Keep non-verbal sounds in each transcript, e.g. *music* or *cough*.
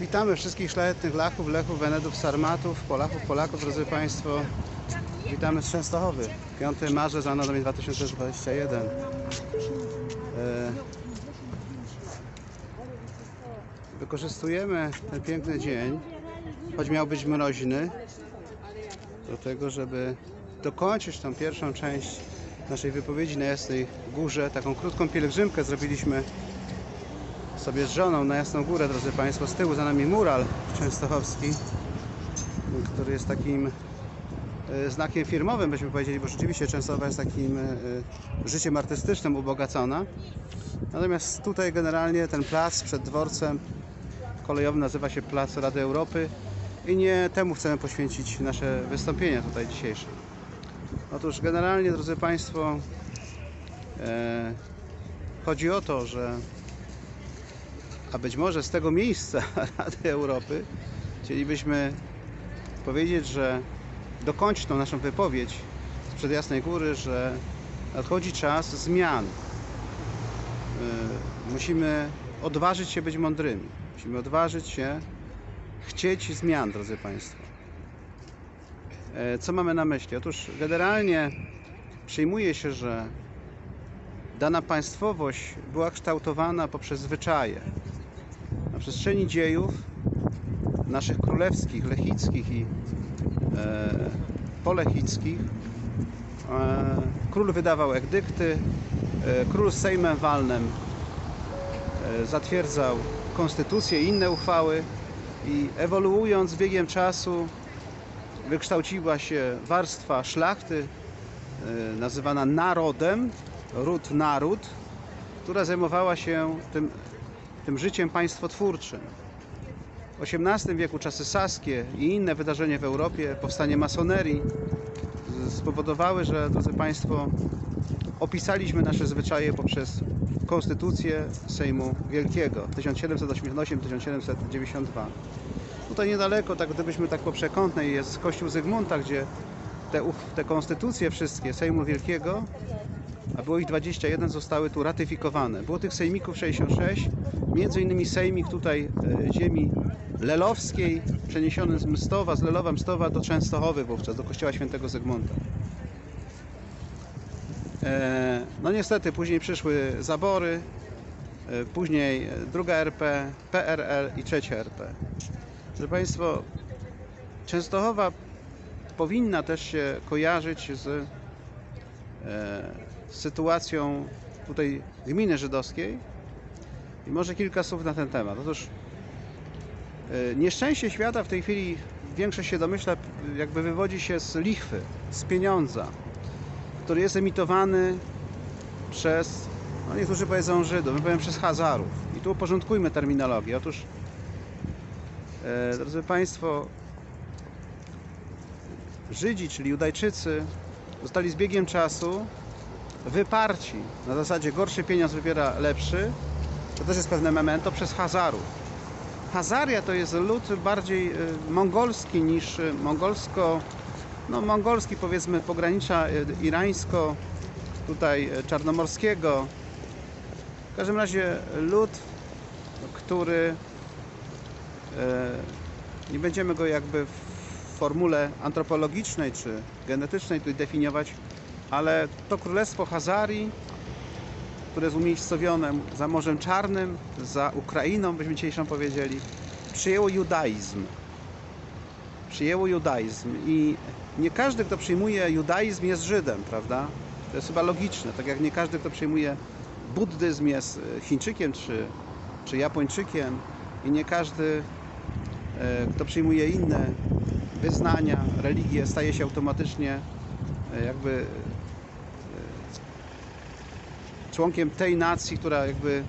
Witamy wszystkich szlachetnych Lachów, Lechów, Wenedów, Sarmatów, Polaków, Polaków, drodzy Państwo. Witamy z Częstochowy. 5 marzec, Anno Domini 2021. E, Wykorzystujemy ten piękny dzień, choć miał być mroźny, do tego, żeby dokończyć tą pierwszą część naszej wypowiedzi na Jasnej Górze. Taką krótką pielgrzymkę zrobiliśmy sobie z żoną na Jasną Górę, drodzy Państwo. Z tyłu za nami mural częstochowski, który jest takim e, znakiem firmowym, byśmy powiedzieli, bo rzeczywiście Częstochowa jest takim e, życiem artystycznym ubogacona. Natomiast tutaj generalnie ten plac przed dworcem kolejowym nazywa się Plac Rady Europy i nie temu chcemy poświęcić nasze wystąpienie tutaj dzisiejsze. Otóż generalnie, drodzy Państwo, e, chodzi o to, że a być może z tego miejsca *laughs* Rady Europy chcielibyśmy powiedzieć, że dokończyć tą naszą wypowiedź sprzed Jasnej Góry, że nadchodzi czas zmian. Yy, Musimy odważyć się być mądrymi. Musimy odważyć się chcieć zmian, drodzy Państwo. E, Co mamy na myśli? Otóż generalnie przyjmuje się, że dana państwowość była kształtowana poprzez zwyczaje. Na przestrzeni dziejów naszych królewskich, lechickich i e, polechickich e, król wydawał edykty, e, król Sejmem Walnym e, zatwierdzał konstytucje i inne uchwały i ewoluując biegiem czasu wykształciła się warstwa szlachty e, nazywana narodem, ród naród, która zajmowała się tym, tym życiem państwotwórczym. W XVIII wieku czasy saskie i inne wydarzenia w Europie, powstanie masonerii spowodowały, że, drodzy Państwo, opisaliśmy nasze zwyczaje poprzez Konstytucję Sejmu Wielkiego 1788-1792. Tutaj niedaleko, tak gdybyśmy tak po przekątnej, jest kościół Zygmunta, gdzie te, te konstytucje wszystkie Sejmu Wielkiego a było ich 21, zostały tu ratyfikowane. Było tych sejmików 66, między innymi sejmik tutaj e, ziemi lelowskiej, przeniesiony z Mstowa, z Lelowa Mstowa do Częstochowy wówczas, do kościoła świętego Zygmunta. E, No niestety później przyszły zabory, e, później druga RP, PRL i trzecia RP. Proszę Państwo, Częstochowa powinna też się kojarzyć z sytuacją tutaj gminy żydowskiej i może kilka słów na ten temat. Otóż e, nieszczęście świata w tej chwili większość się domyśla jakby wywodzi się z lichwy, z pieniądza, który jest emitowany przez, no niektórzy powiedzą Żydów, my powiemy przez Hazarów. I tu uporządkujmy terminologię. Otóż, e, drodzy Państwo, Żydzi, czyli Judajczycy, zostali z biegiem czasu wyparci na zasadzie gorszy pieniądz wybiera lepszy, to też jest pewne memento, przez Hazarów. Hazaria to jest lud bardziej y, mongolski niż y, mongolsko, no mongolski powiedzmy pogranicza y, irańsko, tutaj czarnomorskiego. W każdym razie lud, który nie będziemy go jakby w formule antropologicznej czy genetycznej tutaj definiować, ale to królestwo Hazarii, które jest umiejscowione za Morzem Czarnym, za Ukrainą, byśmy dzisiejszą powiedzieli, przyjęło judaizm. Przyjęło judaizm i nie każdy, kto przyjmuje judaizm jest Żydem, prawda? To jest chyba logiczne, tak jak nie każdy, kto przyjmuje buddyzm jest e, Chińczykiem czy, czy Japończykiem i nie każdy, e, kto przyjmuje inne wyznania, religie, staje się automatycznie e, jakby członkiem tej nacji, która jakby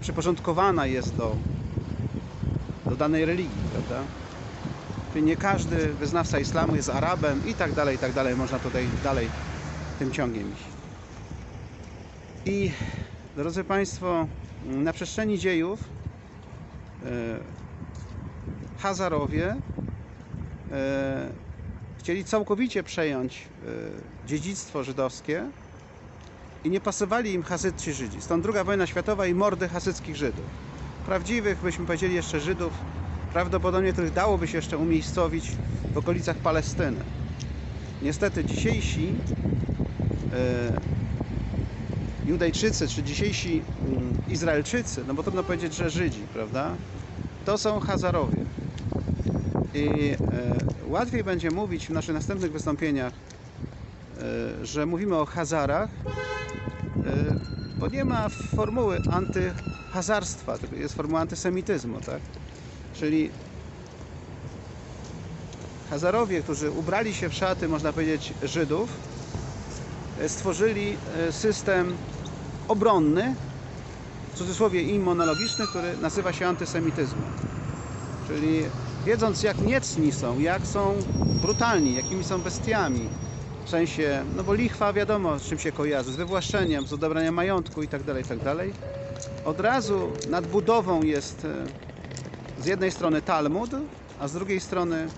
przyporządkowana jest do, do danej religii, prawda? Nie każdy wyznawca islamu jest Arabem i tak dalej, i tak dalej. Można tutaj dalej tym ciągiem iść. I drodzy Państwo, na przestrzeni dziejów e, Hazarowie e, chcieli całkowicie przejąć e, dziedzictwo żydowskie i nie pasowali im hasyccy Żydzi. Stąd druga wojna światowa i mordy hasyckich Żydów. prawdziwych, byśmy powiedzieli jeszcze Żydów, prawdopodobnie których dałoby się jeszcze umiejscowić w okolicach Palestyny. Niestety dzisiejsi e, Judejczycy, czy dzisiejsi mm, Izraelczycy, no bo trudno powiedzieć, że Żydzi, prawda? To są Hazarowie. I e, łatwiej będzie mówić w naszych następnych wystąpieniach, że mówimy o Hazarach, e, bo nie ma formuły antyhazarstwa, tylko jest formuła antysemityzmu, tak? Czyli Hazarowie, którzy ubrali się w szaty, można powiedzieć, Żydów, e, stworzyli e, system obronny, w cudzysłowie immunologiczny, który nazywa się antysemityzmem. Czyli wiedząc jak niecni są, jak są brutalni, jakimi są bestiami, w sensie, no bo lichwa wiadomo z czym się kojarzy, z wywłaszczeniem, z odebraniem majątku itd., itd. Od razu nad budową jest e, z jednej strony Talmud, a z drugiej strony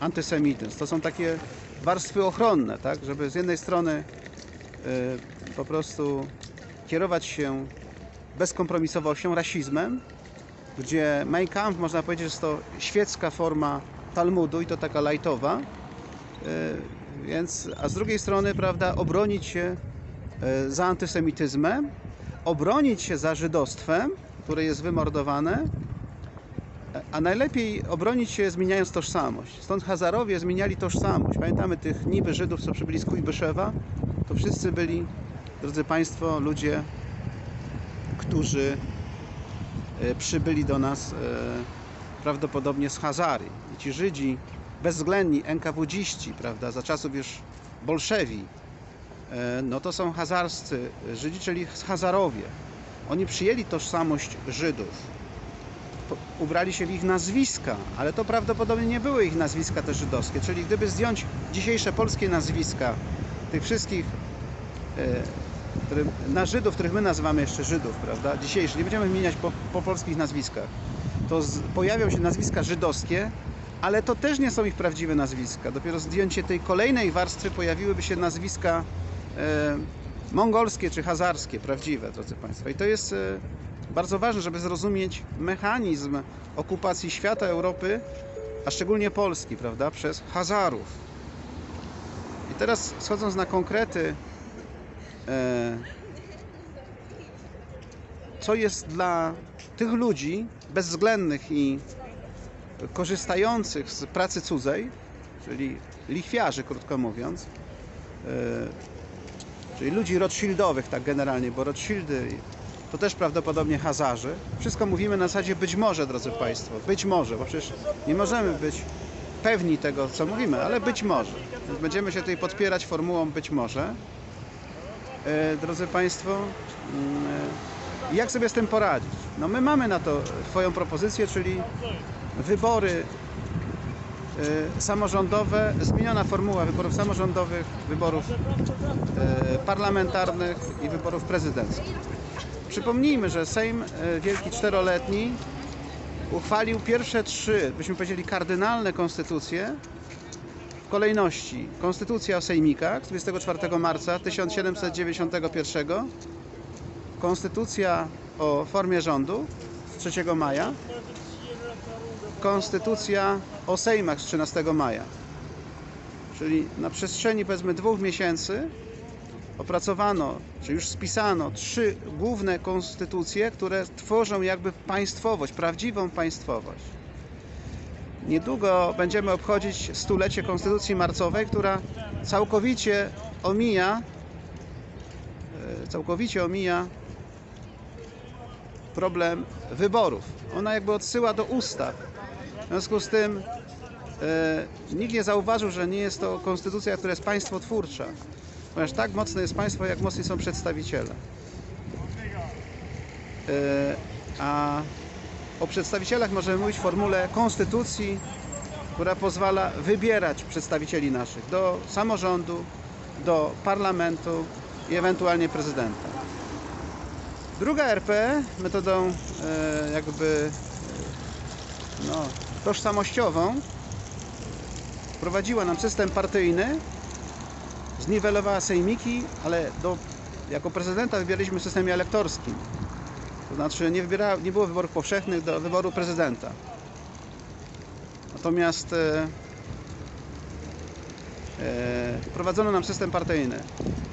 antysemityzm. To są takie warstwy ochronne, tak, żeby z jednej strony e, po prostu kierować się bezkompromisowością, rasizmem, gdzie Mein Kampf można powiedzieć, że jest to świecka forma Talmudu i to taka lajtowa, e, więc, a z drugiej strony, prawda, obronić się e, za antysemityzmem, obronić się za żydostwem, które jest wymordowane, a najlepiej obronić się zmieniając tożsamość. Stąd Hazarowie zmieniali tożsamość. Pamiętamy tych niby Żydów, co przybyli z Kujbyszewa? To wszyscy byli, drodzy Państwo, ludzie, którzy e, przybyli do nas e, prawdopodobnie z Hazary. I ci Żydzi, bezwzględni NKWDziści, prawda, za czasów już bolszewi, e, no to są hazarscy Żydzi, czyli Hazarowie. Oni przyjęli tożsamość Żydów ubrali się w ich nazwiska, ale to prawdopodobnie nie były ich nazwiska te żydowskie. Czyli gdyby zdjąć dzisiejsze polskie nazwiska tych wszystkich e, na Żydów, których my nazywamy jeszcze Żydów, prawda? Dzisiejszych, nie będziemy wymieniać po, po polskich nazwiskach, to z, pojawią się nazwiska żydowskie, ale to też nie są ich prawdziwe nazwiska. Dopiero zdjęcie tej kolejnej warstwy pojawiłyby się nazwiska e, mongolskie czy hazarskie, prawdziwe, drodzy Państwo. I to jest e, bardzo ważne, żeby zrozumieć mechanizm okupacji świata, Europy, a szczególnie Polski, prawda, przez Hazarów. I teraz schodząc na konkrety, e, co jest dla tych ludzi bezwzględnych i korzystających z pracy cudzej, czyli lichwiarzy, krótko mówiąc, e, czyli ludzi Rothschildowych, tak generalnie, bo Rothschildy to też prawdopodobnie Hazarzy. Wszystko mówimy na zasadzie być może, drodzy Państwo, być może, bo przecież nie możemy być pewni tego, co mówimy, ale być może. Więc będziemy się tutaj podpierać formułą być może. E, drodzy Państwo, mm, e, jak sobie z tym poradzić? No my mamy na to Twoją propozycję, czyli wybory e, samorządowe, zmieniona formuła wyborów samorządowych, wyborów e, parlamentarnych i wyborów prezydenckich. Przypomnijmy, że Sejm e, Wielki Czteroletni uchwalił pierwsze trzy, byśmy powiedzieli, kardynalne konstytucje w kolejności. Konstytucja o sejmikach z 24 marca 1791, Konstytucja o formie rządu z 3 maja, Konstytucja o sejmach z 13 maja. Czyli na przestrzeni powiedzmy dwóch miesięcy opracowano, czy już spisano trzy główne konstytucje, które tworzą jakby państwowość, prawdziwą państwowość. Niedługo będziemy obchodzić stulecie Konstytucji Marcowej, która całkowicie omija e, całkowicie omija problem wyborów. Ona jakby odsyła do ustaw. W związku z tym e, nikt nie zauważył, że nie jest to konstytucja, która jest państwotwórcza. Ponieważ tak mocne jest państwo, jak mocni są przedstawiciele. E, A o przedstawicielach możemy mówić w formule konstytucji, która pozwala wybierać przedstawicieli naszych do samorządu, do parlamentu i ewentualnie prezydenta. Druga RP metodą e, jakby e, no, tożsamościową wprowadziła nam system partyjny, zniwelowała sejmiki, ale do, jako prezydenta wybieraliśmy w systemie elektorskim. To znaczy nie, wybiera, nie było wyborów powszechnych do wyboru prezydenta. Natomiast e, e, wprowadzono nam system partyjny.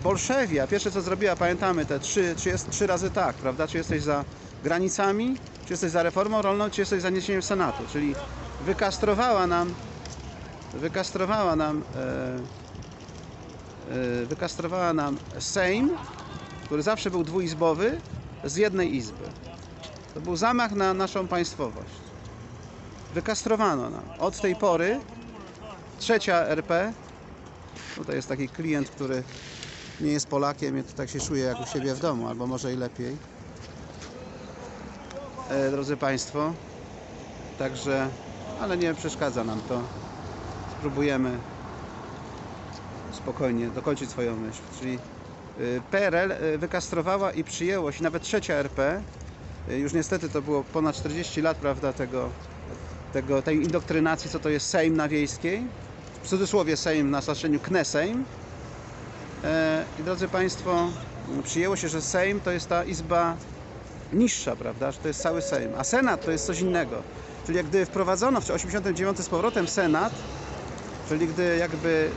Bolszewia, pierwsze co zrobiła, pamiętamy te trzy, czy jest trzy razy tak, prawda? Czy jesteś za granicami, czy jesteś za reformą rolną, czy jesteś za niesieniem Senatu, czyli wykastrowała nam wykastrowała nam e, e, wykastrowała nam Sejm, który zawsze był dwuizbowy, z jednej izby. To był zamach na naszą państwowość. Wykastrowano nam. Od tej pory trzecia RP, tutaj jest taki klient, który nie jest Polakiem i tak się czuje jak u siebie w domu, albo może i lepiej. E, drodzy Państwo, także, ale nie przeszkadza nam to. Spróbujemy spokojnie dokończyć swoją myśl. Czyli y, PRL y, wykastrowała i przyjęło się nawet trzecia RP. y, Już niestety to było ponad 40 lat, prawda, tego, tego, tej indoktrynacji, co to jest Sejm na Wiejskiej. W cudzysłowie Sejm na znaczeniu Knesejm. E, I drodzy Państwo, przyjęło się, że Sejm to jest ta izba niższa, prawda, że to jest cały Sejm, a Senat to jest coś innego. Czyli jak gdy wprowadzono w 89 z powrotem Senat, czyli gdy jakby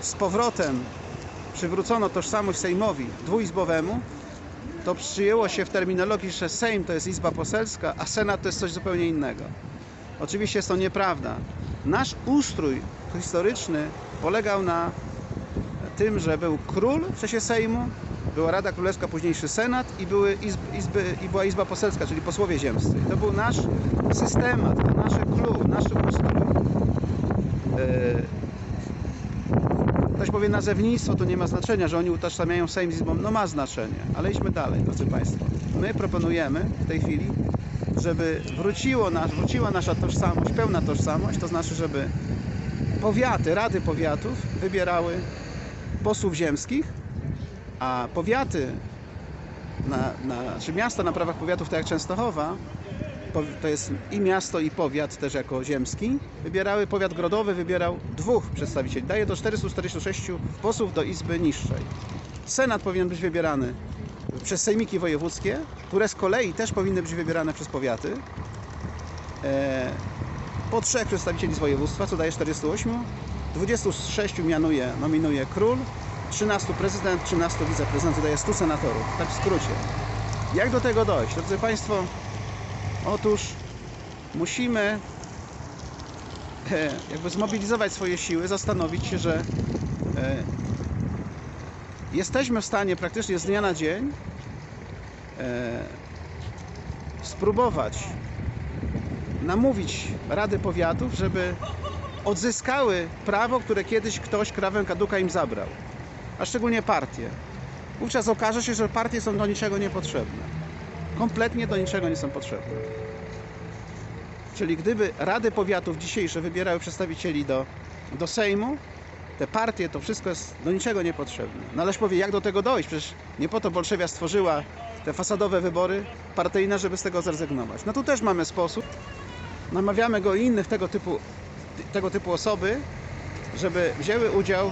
z powrotem przywrócono tożsamość Sejmowi dwuizbowemu, to przyjęło się w terminologii, że Sejm to jest izba poselska, a Senat to jest coś zupełnie innego. Oczywiście jest to nieprawda. Nasz ustrój historyczny polegał na tym, że był król w czasie Sejmu, była Rada Królewska, późniejszy Senat i, były izby, izby, i była Izba Poselska, czyli posłowie ziemscy. I to był nasz systemat, to nasze clue, nasz ustrój. E, Ktoś powie nazewnictwo, to nie ma znaczenia, że oni utożsamiają Sejm z Izbą. No ma znaczenie, ale idźmy dalej, drodzy Państwo. My proponujemy w tej chwili, żeby wróciło nasz, wróciła nasza tożsamość, pełna tożsamość, to znaczy, żeby powiaty, rady powiatów wybierały posłów ziemskich, a powiaty, na, na, czy miasta na prawach powiatów, tak jak Częstochowa, to jest i miasto, i powiat też jako ziemski, wybierały, powiat grodowy wybierał dwóch przedstawicieli. Daje do 446 posłów do Izby Niższej. Senat powinien być wybierany przez sejmiki wojewódzkie, które z kolei też powinny być wybierane przez powiaty. E, po trzech przedstawicieli z województwa, co daje 48. 26 mianuje, nominuje król, 13 prezydent, 13 wiceprezydent, to daje 100 senatorów. Tak w skrócie. Jak do tego dojść? Drodzy Państwo, otóż musimy e, jakby zmobilizować swoje siły, zastanowić się, że e, jesteśmy w stanie praktycznie z dnia na dzień e, spróbować namówić Rady Powiatów, żeby odzyskały prawo, które kiedyś ktoś krawę kaduka im zabrał, a szczególnie partie. Wówczas okaże się, że partie są do niczego niepotrzebne. Kompletnie do niczego nie są potrzebne. Czyli gdyby Rady Powiatów dzisiejsze wybierały przedstawicieli do, do Sejmu, te partie, to wszystko jest do niczego niepotrzebne. No ależ powie, jak do tego dojść? Przecież nie po to Bolszewia stworzyła te fasadowe wybory partyjne, żeby z tego zrezygnować. No tu też mamy sposób. Namawiamy go i innych tego typu, tego typu osoby, żeby wzięły udział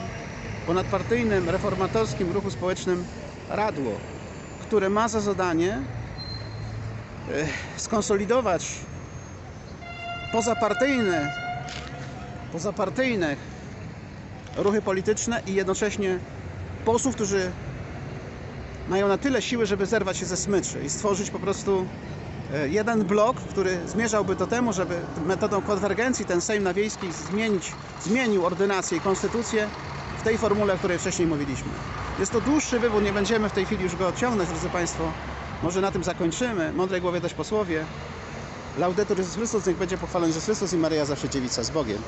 ponadpartyjnym, reformatorskim ruchu społecznym Radło, które ma za zadanie e, skonsolidować pozapartyjne, pozapartyjne ruchy polityczne i jednocześnie posłów, którzy mają na tyle siły, żeby zerwać się ze smyczy i stworzyć po prostu e, jeden blok, który zmierzałby do temu, żeby metodą konwergencji ten Sejm na Wiejskiej zmienić, zmienił ordynację i konstytucję w tej formule, o której wcześniej mówiliśmy. Jest to dłuższy wywód, nie będziemy w tej chwili już go ciągnąć, drodzy Państwo. Może na tym zakończymy. Mądrej głowie też posłowie. Laudetur Jezus Chrystus, niech będzie pochwalony Jezus Chrystus i Maryja zawsze dziewica z Bogiem.